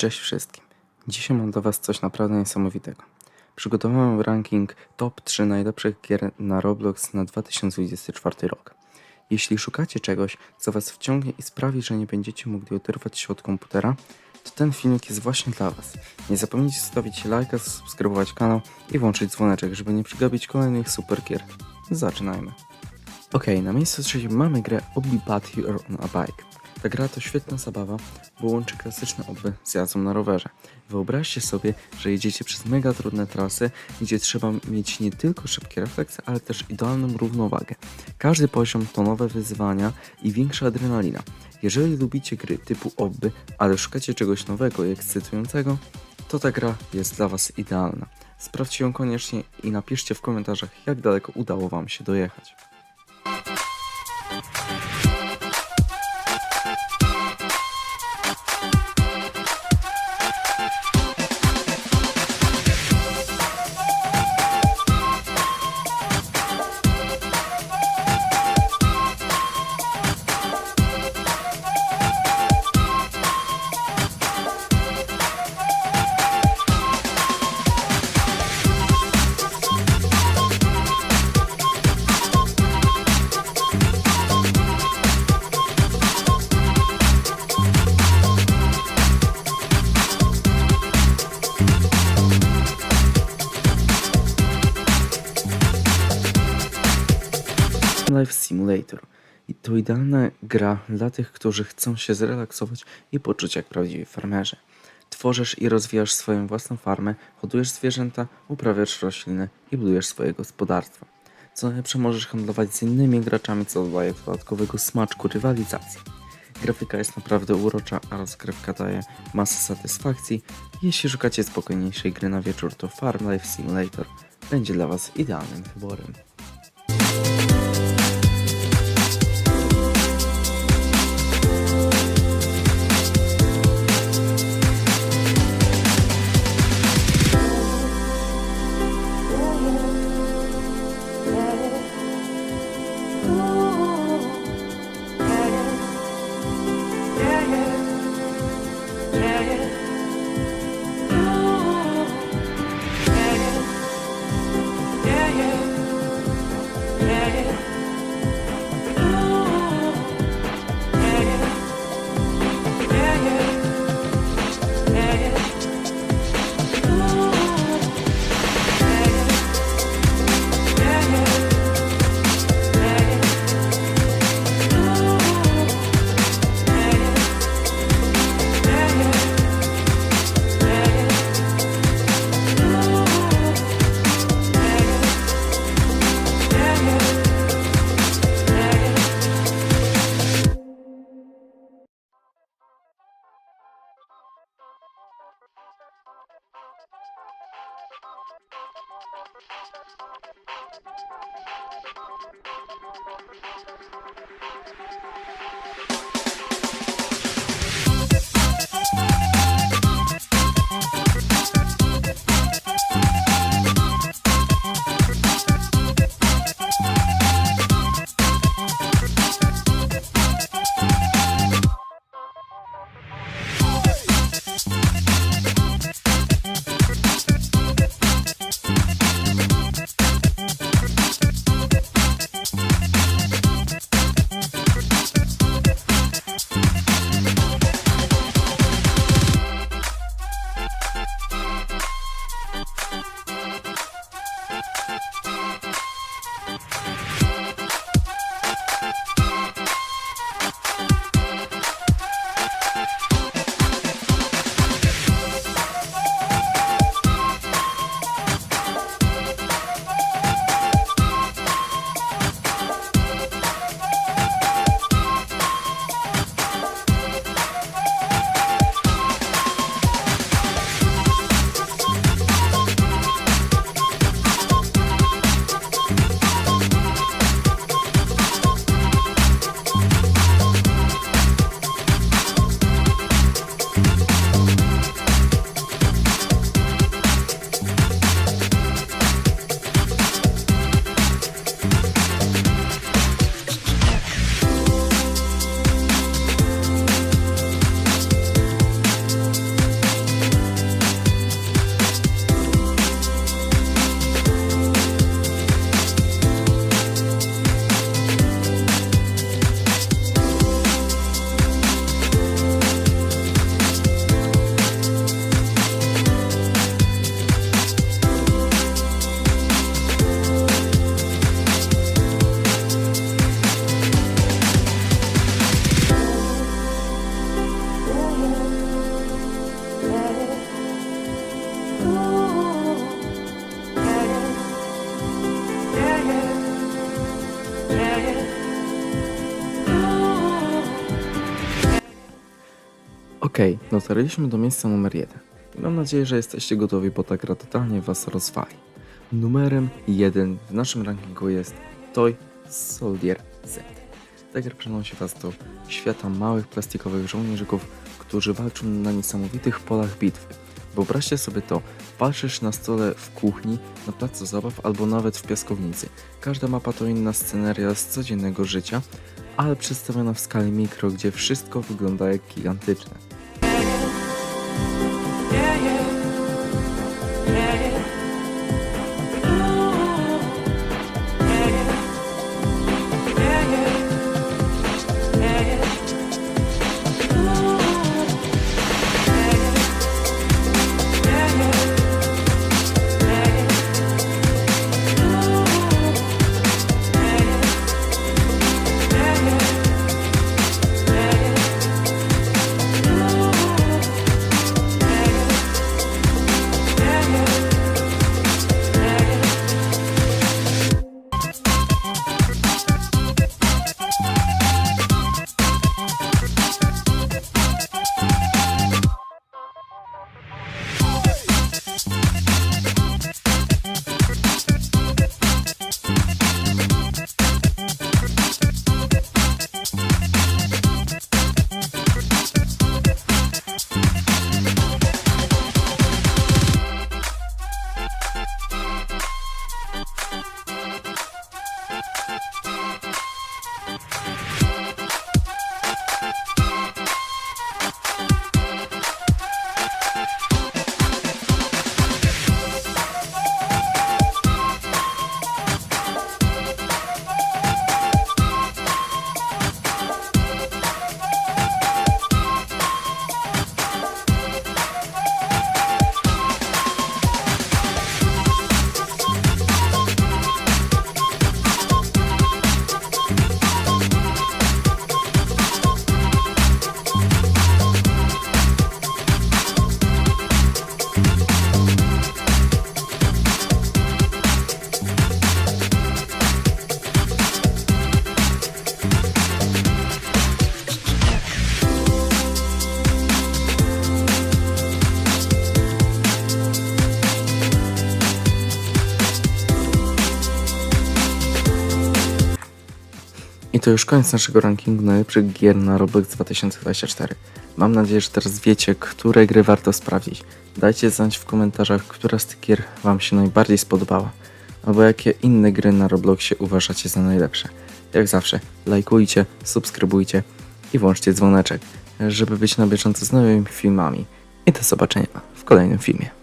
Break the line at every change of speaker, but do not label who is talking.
Cześć wszystkim. Dzisiaj mam dla Was coś naprawdę niesamowitego. Przygotowałem ranking top 3 najlepszych gier na Roblox na 2024 rok. Jeśli szukacie czegoś, co Was wciągnie i sprawi, że nie będziecie mogli oderwać się od komputera, to ten filmik jest właśnie dla Was. Nie zapomnijcie zostawić lajka, subskrybować kanał i włączyć dzwoneczek, żeby nie przegapić kolejnych super gier. Zaczynajmy. Okej, na miejscu trzecim mamy grę Bad Here on a Bike. Ta gra to świetna zabawa, bo łączy klasyczne obby z jazdą na rowerze. Wyobraźcie sobie, że jedziecie przez mega trudne trasy, gdzie trzeba mieć nie tylko szybkie refleksy, ale też idealną równowagę. Każdy poziom to nowe wyzwania i większa adrenalina. Jeżeli lubicie gry typu obby, ale szukacie czegoś nowego i ekscytującego, to ta gra jest dla Was idealna. Sprawdźcie ją koniecznie i napiszcie w komentarzach, jak daleko udało Wam się dojechać. Simulator. I to idealna gra dla tych, którzy chcą się zrelaksować i poczuć jak prawdziwi farmerzy. Tworzysz i rozwijasz swoją własną farmę, hodujesz zwierzęta, uprawiasz rośliny i budujesz swoje gospodarstwo. Co najlepsze możesz handlować z innymi graczami, co dodaje dodatkowego smaczku rywalizacji. Grafika jest naprawdę urocza, a rozgrywka daje masę satysfakcji. Jeśli szukacie spokojniejszej gry na wieczór, to Farm Life Simulator będzie dla Was idealnym wyborem. Okej, dotarliśmy do miejsca numer jeden. I mam nadzieję, że jesteście gotowi, bo ta gra totalnie was rozwali. Numerem jeden w naszym rankingu jest Toy Soldier Z. Ta gra przenosi was do świata małych plastikowych żołnierzyków, którzy walczą na niesamowitych polach bitwy. Wyobraźcie sobie to, walczysz na stole w kuchni, na placu zabaw albo nawet w piaskownicy. Każda mapa to inna sceneria z codziennego życia, ale przedstawiona w skali mikro, gdzie wszystko wygląda jak gigantyczne. you Thank you. To już koniec naszego rankingu najlepszych gier na Roblox 2024. Mam nadzieję, że teraz wiecie, które gry warto sprawdzić. Dajcie znać w komentarzach, która z tych gier Wam się najbardziej spodobała, albo jakie inne gry na Robloxie uważacie za najlepsze. Jak zawsze, lajkujcie, subskrybujcie i włączcie dzwoneczek, żeby być na bieżąco z nowymi filmami. I do zobaczenia w kolejnym filmie.